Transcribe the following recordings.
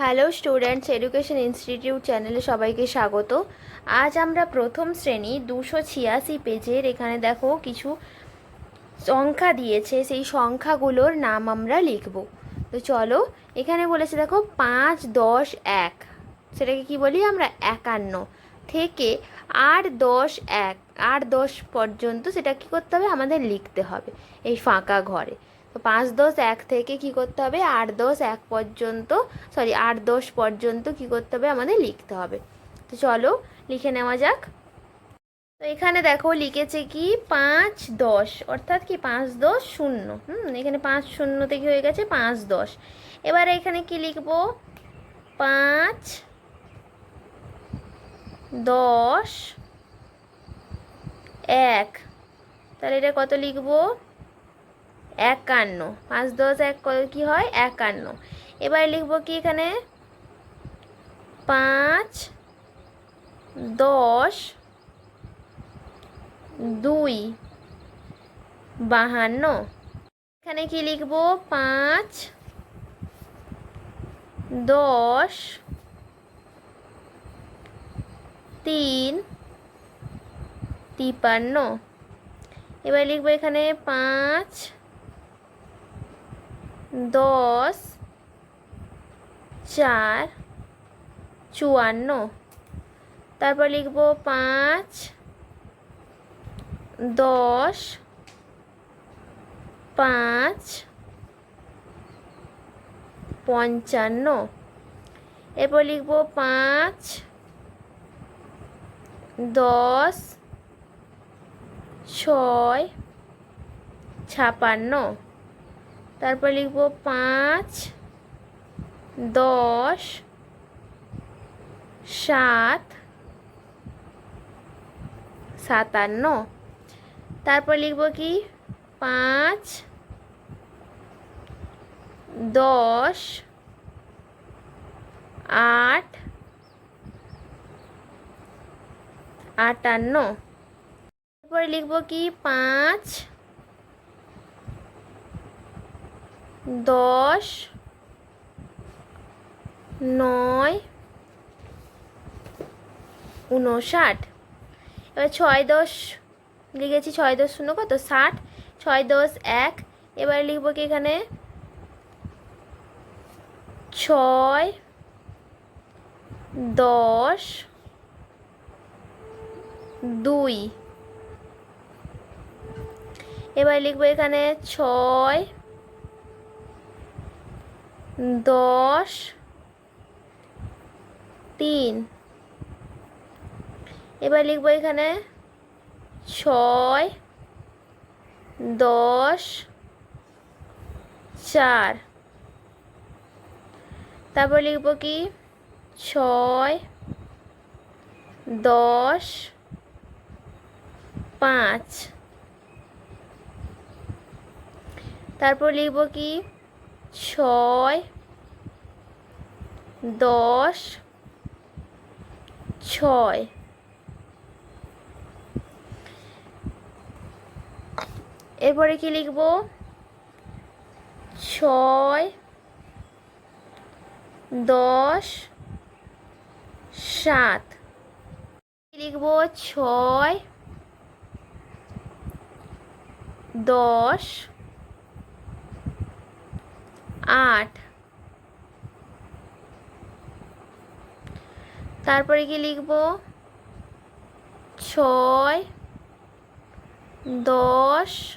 Hello students education institute চ্যানেলে সবাইকে স্বাগত। আজ আমরা প্রথম শ্রেণি দুশো ছিয়াশি পেজের এখানে দেখো কিছু সংখ্যা দিয়েছে, সেই সংখ্যাগুলোর নাম আমরা লিখব। তো চলো, এখানে বলেছে দেখো, পাঁচ, দশ, এক। সেটাকে কি বলি আমরা? একান্ন। থেকে আট, দশ, এক। আট, দশ পর্যন্ত সেটা কি করতে হবে? আমাদের লিখতে হবে এই ফাঁকা ঘরে। তো পাঁচ দশ এক থেকে কি করতে হবে? আট দশ এক পর্যন্ত সরি আট দশ পর্যন্ত কি করতে হবে? আমাদের লিখতে হবে। তো চলো, লিখে নেওয়া যাক। তো এখানে দেখো লিখেছে কি? পাঁচ দশ, অর্থাৎ কি পাঁচ দশ শূন্য। হুম, এখানে পাঁচ শূন্য থেকে হয়ে গেছে পাঁচ দশ। এবার এখানে কি লিখব? পাঁচ দশ এক। তাহলে এটা কত লিখব? একান্ন। পাঁচ দশ এক ক- হয়? একান্ন। এবার লিখব কি এখানে? পাঁচ দশ দুই বাহান্ন। এখানে কি লিখব? পাঁচ দশ তিন তিপান্ন। এবার লিখব এখানে পাঁচ দশ, চার, চুয়ান্ন। তারপর লিখব পাঁচ, দশ, পাঁচ, পঞ্চান্ন। এরপর লিখব পাঁচ, দশ, ছয়, ছাপান্ন। তারপর লিখব পাঁচ, দশ, সাত, সাতান্ন। তারপর লিখব কি? পাঁচ, দশ, আট, আটান্ন। তারপরে লিখব কি? পাঁচ দশ, নয়, উনষাট। এবার ছয় দশ লিখেছি, ছয় দশ শূন্য কত? ষাট। ছয় দশ এক, এবার লিখব কি এখানে? ছয় দশ দুই। এবার লিখব এখানে ছয় দশ, তিন। এবার লিখব এখানে ছয়, দশ, চার। তারপর লিখব কি? ছয়, দশ, পাঁচ। তারপর লিখব কি? ছয় দশ ছয়। এরপরে কি লিখব? ছয় দশ সাত। লিখব? ছয় দশ আট। তারপরে কি লিখব? ছয়, দশ,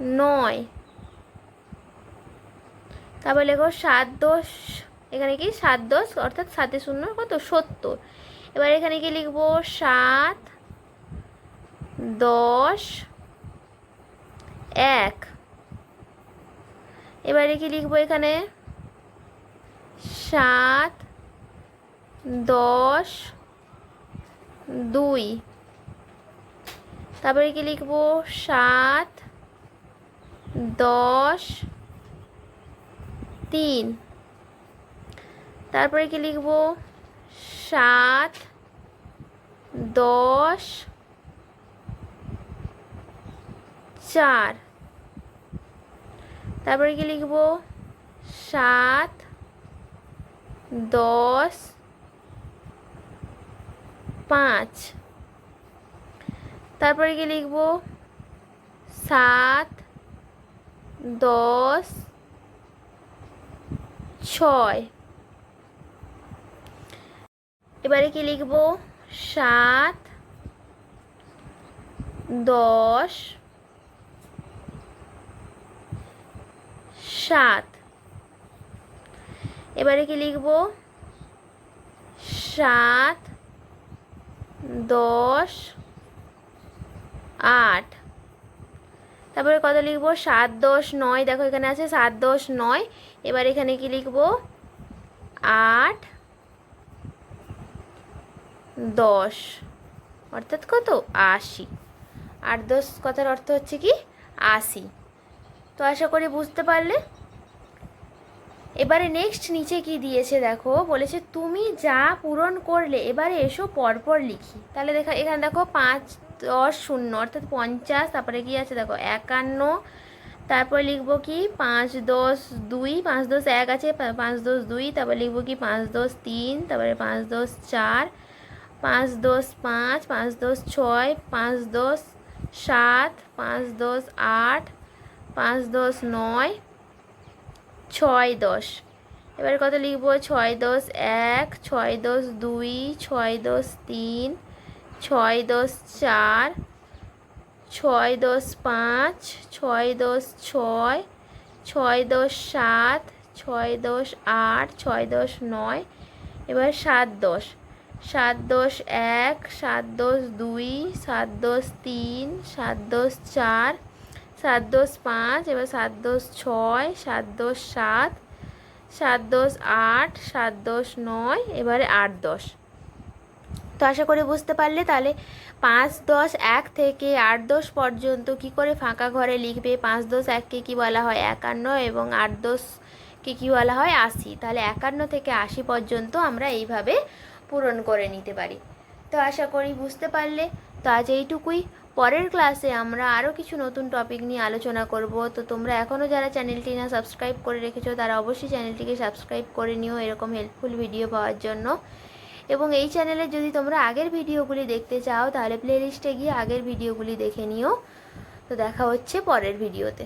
নয়। তারপর লেখো সাত, দশ। এখানে কি? সাত, দশ, অর্থাৎ সাতে শূন্য, কত? সত্তর। এবার এখানে কি লিখব? সাত, দশ, এক। এবারে কি লিখব এখানে? সাত, দশ, দুই। তারপরে কি লিখব? সাত, দশ, তিন। তারপরে কি লিখব? সাত, দশ, চার। তারপরে কি লিখব? সাত, দশ, পাঁচ। তারপরে কি লিখব? সাত, দশ, ছয়। এবারে কি লিখব? সাত, দশ সাত। এবারে কি লিখব? সাত, দশ, আট। তারপরে কত লিখব? সাত, দশ, নয়। দেখো এখানে আছে সাত, দশ, নয়। এবার এখানে কি লিখব? আট, দশ। অর্থাৎ কত? আশি। আট, দশ কথার অর্থ হচ্ছে কি? আশি। তো আশা করি বুঝতে পারলে এবারে নেক্সট নিচে কি দিয়েছে দেখো বলেছে তুমি যা পূরণ করলে এবারে এসো পরপর লিখি তাহলে দেখা এখানে দেখো পাঁচ দশ শূন্য অর্থাৎ পঞ্চাশ তারপরে কি আছে দেখো একান্ন তারপরে লিখব কি পাঁচ দশ দুই পাঁচ দশ এক আছে পাঁচ দশ দুই তারপরে লিখব কি পাঁচ দশ তিন তারপরে পাঁচ দশ চার পাঁচ দশ পাঁচ পাঁচ দশ ছয় পাঁচ দশ সাত পাঁচ দশ আট পাঁচ দশ নয় ছয় দশ। এবার কত লিখব? ছয় দশ এক, ছয় দশ দুই, ছয় দশ তিন, ছয় দশ চার, ছয় দশ পাঁচ, ছয় দশ ছয় ছয় দশ সাত, ছয় দশ আট, ছয় দশ নয়, এবার সাত দশ। সাত দশ এক, সাত দশ দুই, সাত দশ তিন, সাত দশ চার সাত দশ পাঁচ, এবার সাত দশ ছয়, সাত দশ সাত সাত দশ আট, সাত দশ নয়, এবারে আট দশ। তো আশা করি বুঝতে পারলে, তাহলে পাঁচ দশ এক থেকে আট দশ পর্যন্ত কি করে ফাঁকা ঘরে লিখবে? পাঁচ দশ এককে কি বলা হয়? একান্ন এবং আট দশকে কি বলা হয়? আশি। তাহলে একান্ন থেকে আশি পর্যন্ত আমরা এইভাবে পূরণ করে নিতে পারি। তো আশা করি বুঝতে পারলে। তো আজ এইটুকুই। পরের ক্লাসে আমরা আরও কিছু নতুন টপিক নিয়ে আলোচনা করব। তো তোমরা এখনও যারা চ্যানেলটি না সাবস্ক্রাইব করে রেখেছো, তারা অবশ্যই চ্যানেলটিকে সাবস্ক্রাইব করে নিও এরকম হেল্পফুল ভিডিও পাওয়ার জন্য। এবং এই চ্যানেলে যদি তোমরা আগের ভিডিওগুলি দেখতে চাও, তাহলে প্লেলিস্টে গিয়ে আগের ভিডিওগুলি দেখে নিও। তো দেখা হচ্ছে পরের ভিডিওতে